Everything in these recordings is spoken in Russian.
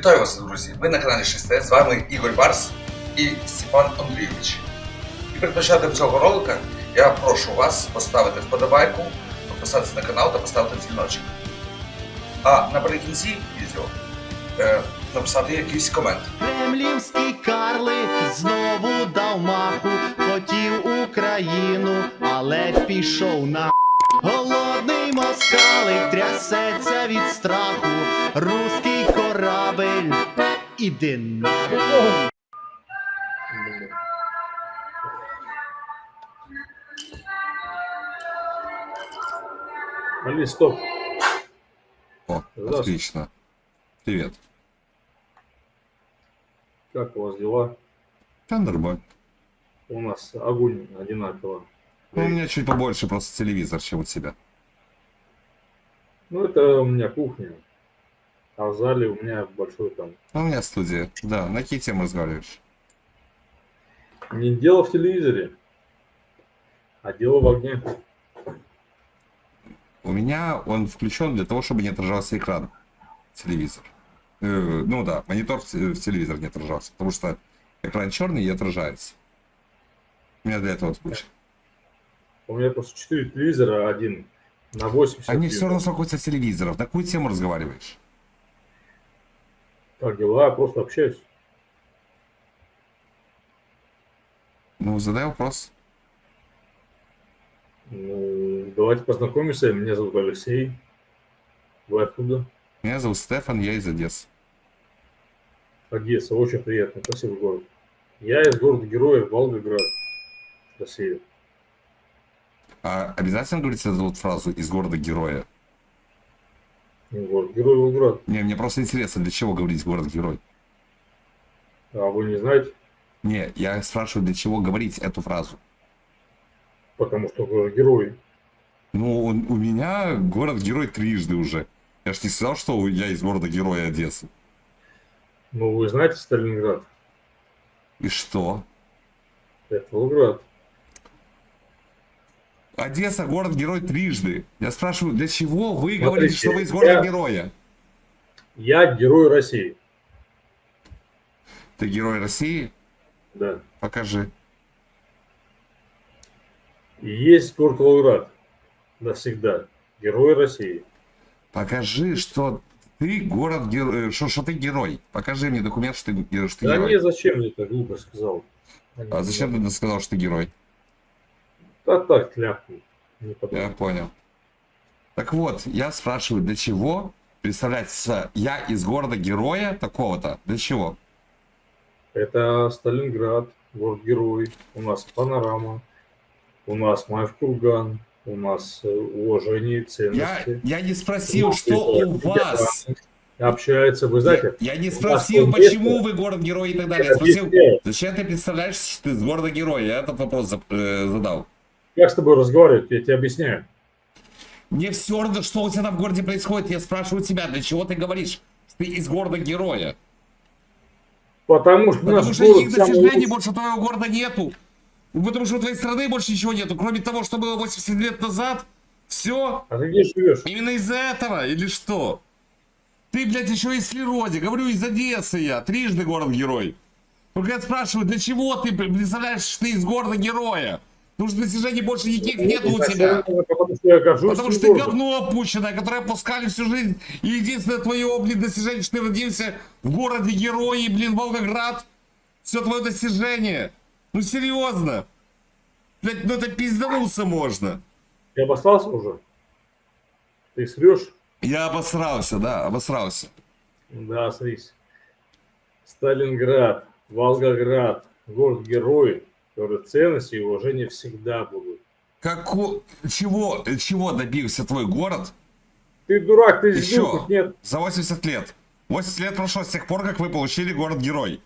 Вітаю вас, друзі! Ви на каналі 6 з вами Ігор Барс і Степан Андрійович. І перед початком цього ролика я прошу вас поставити вподобайку, підписатися на канал та поставити дзвіночок. А наприкінці відео е, написати якийсь комент. Кремлівський карлик знову дав маху, хотів Україну, але пішов на голодний москалик трясеться від страху, руський корабель. Іди на. Али, стоп. О, отлично. Привет. Как у вас дела? Да, нормально. У нас огонь одинаково. Ну, у меня чуть побольше просто телевизор, чем у тебя. Ну, это у меня кухня. А в зале у меня большой там. У меня студия. Да, на какие темы разговариваешь? Не дело в телевизоре, а дело в огне. У меня он включен для того, чтобы не отражался экран. Телевизор. Э, ну да, монитор в, те- в телевизор не отражался, потому что экран черный и отражается. У меня для этого включен. У меня просто 4 телевизора, один на 80. Они все равно сколько у тебя телевизоров. На какую тему разговариваешь? Как дела? Я просто общаюсь. Ну, задай вопрос. Ну, давайте познакомимся. Меня зовут Алексей. Вы откуда? Меня зовут Стефан, я из Одессы. Одесса. Очень приятно. Красивый город. Я из города Героев, Волгоград, Россия. А обязательно говорить эту вот фразу из города героя? Ну, Город Герой Волгоград. Не, мне просто интересно, для чего говорить город-герой. А вы не знаете? Не, я спрашиваю, для чего говорить эту фразу. Потому что город Герой. Ну, он- у меня город-герой трижды уже. Я ж не сказал, что я из города-героя Одессы. Ну, вы знаете Сталинград? И что? Это Волгоград. Одесса город-герой трижды. Я спрашиваю, для чего вы Смотрите, говорите, что вы из я- города-героя? Я герой России. Ты герой России? Да. Покажи. Есть город Волгоград. Навсегда. Герой России. Покажи, что ты город-герой, что, что ты герой. Покажи мне документ, что ты, ге- что ты Да герой. не, зачем мне так глупо сказал? А зачем ты сказал, что ты герой? Да так, ляпнул. Не Я понял. Так вот, я спрашиваю, для чего представлять с- я из города-героя такого-то? Для чего? Это Сталинград, город-герой. У нас панорама. У нас Маев курган. У нас э, уважение и Я, ценности. я не спросил, Ну, что у вас. Общаются, вы знаете, Я не у нас спросил, почему есть- вы город-герой и так далее. Я Я спросил, зачем ты представляешь, что ты из города-героя? Я этот вопрос э, задал. Как с тобой разговаривать, я тебе объясняю. Мне все равно, что у тебя там в городе происходит. Я спрашиваю тебя, для чего ты говоришь, ты из города-героя? Потому что Потому что никаких достижений больше твоего города нету. Потому что у твоей страны больше ничего нету. Кроме того, что было 80 лет назад. Все. А ты где живешь? Именно из-за этого или что? Ты, блядь, еще из Склерозе. Говорю, из Одессы я. Трижды город-герой. Только я спрашиваю, для чего ты представляешь, что ты из города-героя? Потому что достижений больше никаких нету у тебя. Потому что я горжусь Потому что своим ты говно опущенное, которое пускали всю жизнь. И единственное твое, блин, достижение, что ты родился в городе герои, блин, Волгоград. Все твое достижение. Ну серьезно. Блядь, ну это пизданулся можно. Ты обосрался уже? Ты срешь? Я обосрался, да, обосрался. Да, срись. Сталинград, Волгоград, город-герой, который ценности и уважение всегда будут. Како... Чего, чего добился твой город Ты дурак, ты Еще. избил, нет. за 80 лет? 80 лет прошло с тех пор, как вы получили город-герой.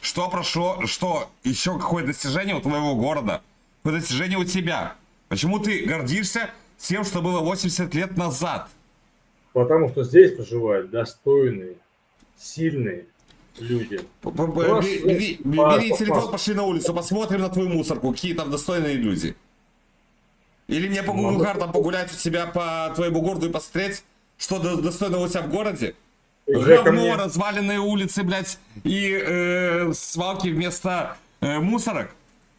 Что прошло, что еще какое достижение у твоего города? Какое достижение у тебя? Почему ты гордишься тем, что было 80 лет назад? Потому что здесь проживают достойные, сильные люди. Бери- телефон, пошли на улицу, посмотрим на твою мусорку, какие там достойные люди. Или мне по Google картам погулять у тебя по твоему городу и посмотреть, что до- достойного у тебя в городе? Говно, разваленные улицы, блядь, и э, свалки вместо э, мусорок.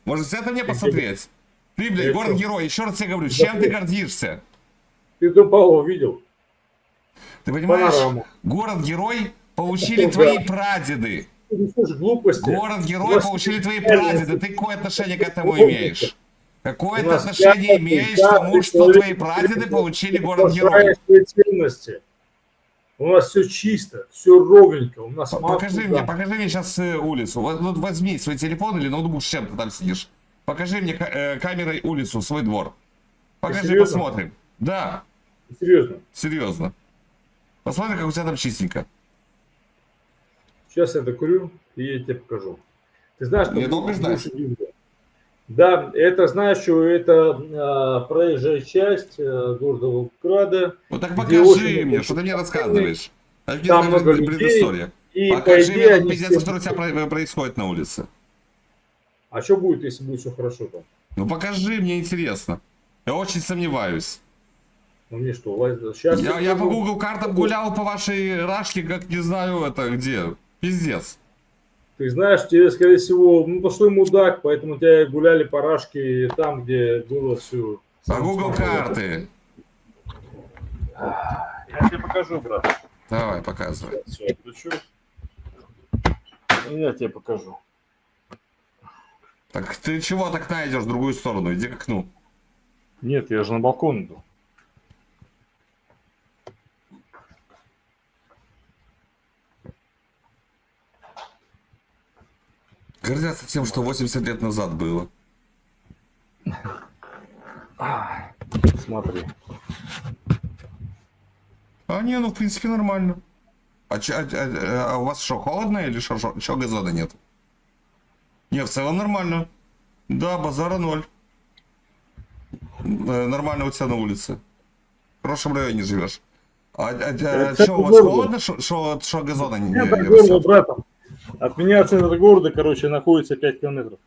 Может, это мне посмотреть? Ты, блядь, город-герой, еще раз тебе говорю, чем ты гордишься? Ты Дубового видел? Ты понимаешь, город-герой получили твои прадеды. Город-герой получили твои прадеды. Ты какое отношение к этому имеешь? Какое ты отношение имеешь к тому, что твои прадеды получили город-герой? У нас все чисто, все ровненько. У нас Покажи мне, покажи мне сейчас улицу. Вот, вот возьми свой телефон или ноутбук, с чем ты там сидишь. Покажи мне э, камерой улицу, свой двор. Покажи, серьезно? посмотрим. Да, Серьезно. серьезно. Посмотрим, как у тебя там чистенько. Сейчас я докурю, и я тебе покажу. Ты знаешь, что Мне долго ждать? Да, это, знаешь, что это а, проезжая часть а, города Волгограда. Ну так покажи очень мне, что ты мне рассказываешь. А Там много людей. предыстория? И по Покажи идее мне тот пиздец, все- который у тебя про- происходит на улице. А что будет, если будет все хорошо там? Ну покажи, мне интересно. Я очень сомневаюсь. Ну мне что, сейчас... Я, я по Google картам гулял по вашей рашке, как не знаю это где. Пиздец. Ты знаешь, тебе, скорее всего, ну, пошли мудак, поэтому тебя гуляли по Рашке там, где было все... По Google карты. Я тебе покажу, брат. Давай, показывай. Всё, я включу. Я тебе покажу. Так ты чего идешь в другую сторону? Иди к окну. Нет, я же на балкон иду. Гордятся тем, что 80 лет назад было. Смотри. А не, ну в принципе нормально. А, чё- а- а- а у вас что, холодно или что, что, газона нет? Не, в целом нормально. Да, базара ноль. Э, Нормально у тебя на улице. В хорошем районе живешь. А, Это что, у вас холодно, что газона не, не города, растет? От меня центр города, короче, находится 5 километров.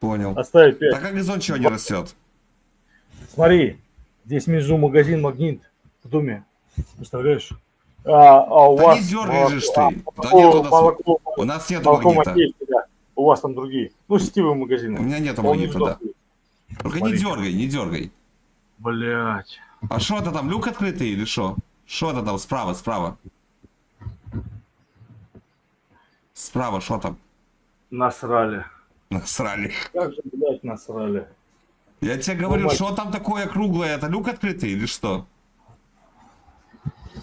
Понял. Оставить 5. Так а газон чего не растет? Смотри, здесь внизу магазин «Магнит» в доме. Представляешь? А, а у Да вас... не ж ты. а, Да молоко- нет у нас- молоко- У нас нет молоко магнита. Макеевки, да. У вас там другие. Ну, сетевые У магазины. меня нету Он магнита, да. Только не дергай, не дергай. Блять. А что это там, люк открытый или что? Что это там, справа, справа? Справа, что там? Насрали. Насрали. Как же, блядь, насрали. Я тебе говорю, что там такое круглое? Это люк открытый или что?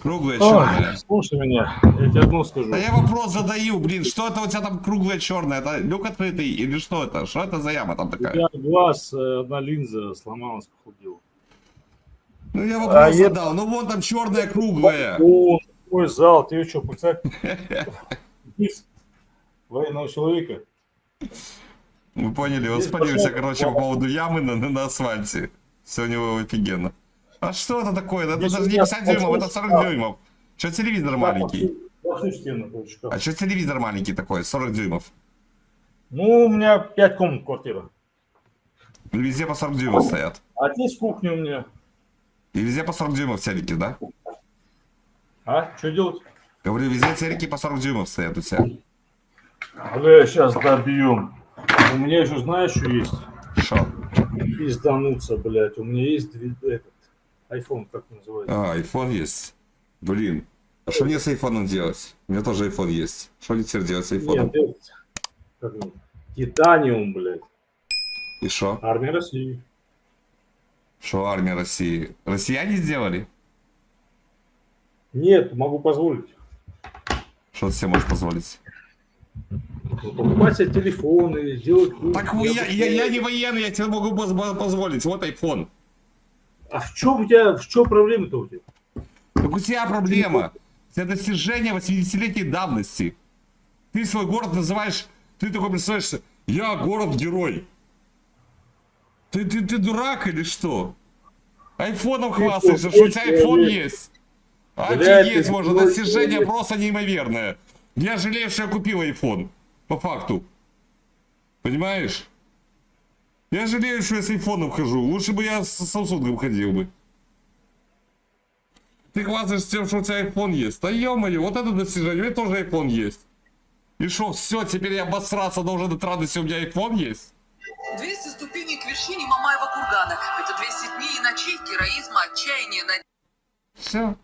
Круглое, черное. слушай меня, я тебе одно скажу. Да я вопрос задаю, блин, что это у тебя там круглое черное? Это люк открытый или что это? Что это за яма там У такая? меня глаз, э, одна линза сломалась, похудела. Ну я А вопрос я- задал, ну вон там черное круглое. О, мой зал, тебе что, пацак? Военного человека. Мы поняли, он спалился, короче, по поводу ямы на, на асфальте. Все у него офигенно. А что это такое? Это Здесь даже не меня 50 дюймов, это 40 пошел- дюймов. Что телевизор маленький? А что телевизор маленький такой, 40 дюймов? Ну, у меня пять комнат квартира. Везде по 40 дюймов стоят. А здесь кухня у меня. И везде по 40 дюймов телеки, да? А, что делать? Говорю, везде телеки по 40 дюймов стоят у тебя. Бля, сейчас добьем. У меня еще, знаешь, что есть? Что? Пиздануться, блядь. У меня есть этот, iPhone, как называется. А, iPhone есть. Блин. А что мне с айфоном делать? У меня тоже iPhone есть. Что мне теперь делать с айфоном? Нет, как Титаниум, блядь. И что? Армия России. Что армия России? Россияне сделали? Нет, могу позволить. Что ты себе можешь позволить? Ну, Покупать себе телефоны, делать кухню. Так вы- я, я, я не военный, я тебе могу поз- позволить. Вот iPhone. А в чем у тебя, в чем проблема-то у тебя? Так у тебя проблема. Тебя достижение 80-летней давности. Ты свой город называешь... Ты такой представляешь, я город-герой. Ты, ты, ты дурак или что? Айфоном хвастаешься, что у тебя айфон есть. Блядь, Офигеть ты можно, достижение просто неимоверное. Я жалею, что я купил iPhone. По факту. Понимаешь? Я жалею, что я с айфоном хожу. Лучше бы я с Samsung ходил бы. Ты хвастаешься тем, что у тебя iPhone есть. Да ё-моё, вот это достижение, у меня тоже iPhone есть. И что, все, теперь я обосраться должен от радости, у меня iPhone есть? 200 ступеней к вершине Мамаева кургана. Это 200 дней и ночей героизма, отчаяния, надежды. Все.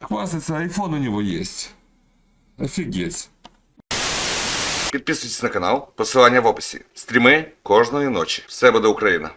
Хвастается, iPhone у него есть. Офигеть. Підписуйтесь на канал, посилання в описі. Стріми кожної ночі. Все буде Україна.